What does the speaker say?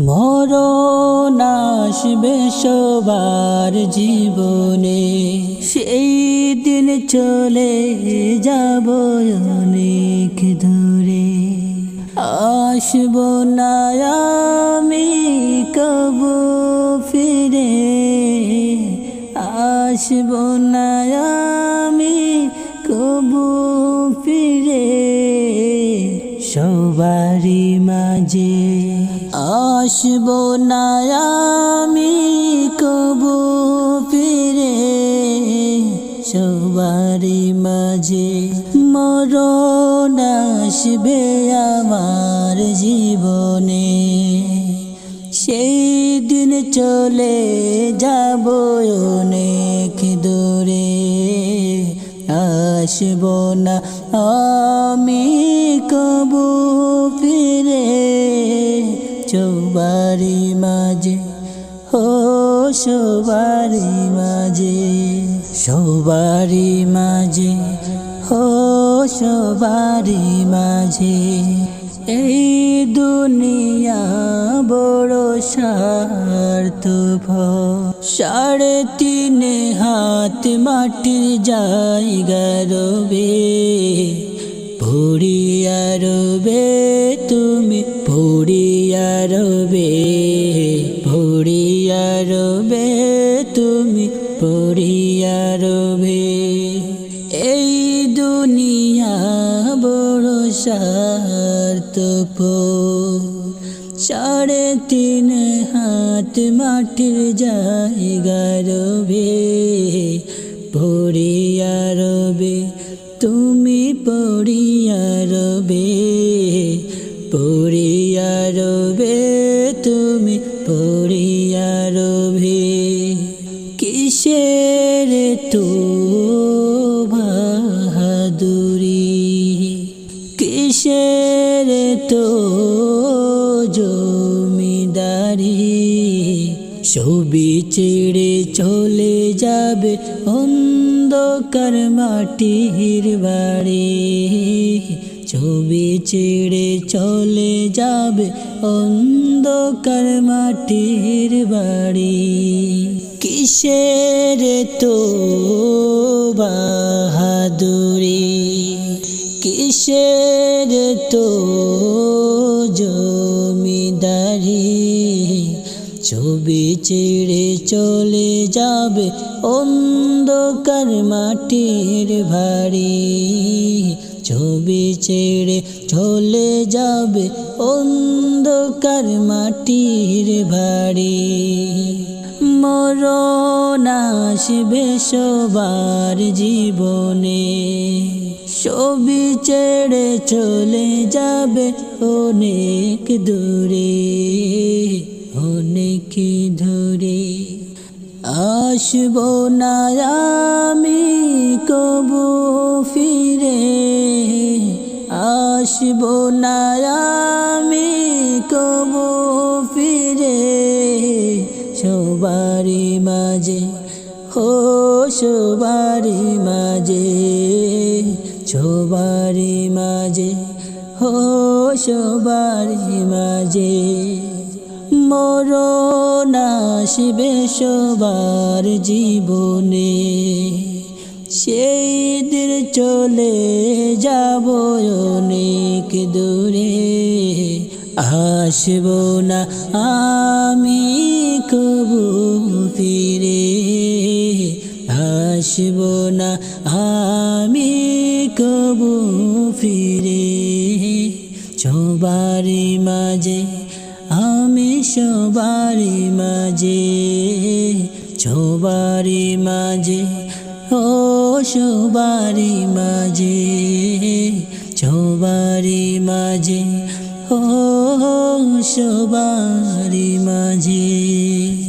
মরণ আসবে সবার জীবনে। সেই দিন চলে যাব অনেক দূরে। আসব না আমি, কবু ফিরে। আসব না আমি, কবু ফিরে। সবারই মাঝে আসব আমি কবু ফিরে। সবারি মাঝে মরণ আসবে আমার জীবনে। সেই দিন চলে যাব অনেক দূরে। আসব না আমি কবু ফিরে। চৌবারি মাঝে, ও সবারি মাঝে সবারি মাঝে, ও সবারি মাঝে। এই দুনিয়া বড় স্বার্থ সাড়ে তিন হাত মাটির জায়গা রবে, পড়িয়া রবে তুমি। তুমি পড়িয়া রবে। এই দুনিয়া বড় স্বার্থপর। সাড়ে তিন হাত মাটির জায়গা রবে। পড়িয়া রবে, তুমি পড়িয়া রবে। পড়িয়া রবে, তুমি পড়িয়া কিসের তো বাহাদুরি। কিসের তো জমিদারি? ছবি ছেড়ে চলে যাবে অন্ধকার মাটির বাড়ি। ছবি ছেড়ে চলে যাবে অন্ধকার মাটির বাড়ি। কিসের তো বাহাদুরি? কিসের তো জমিদারি? ছবি ছেড়ে চলে যাবে অন্ধকার মাটির ভারী ছবি ছেড়ে চলে যাবে অন্ধকার মাটির ভারী। মরণ আসবে সবার জীবনে। ছবি ছেড়ে চলে যাবে অনেক দূরে অনেক দূরে। আসব না আমি কবু আসব না আমি, কবু ফিরে। সবারই মাঝে, হো সবারই মাঝে। সবারই মাঝে, হো সবারই মাঝে। মরণ আসবে সবার জীবনে। সেই দিন চলে যাব অনেক দূরে। আসব না আমি কবু ফিরে। আসব না আমি কবু ফিরে। সবারই মাঝে, আমি সবারই মাঝে সবারই মাঝে, ও সবারই মাঝে সবারই মাঝে ও সোবারি মাঝে।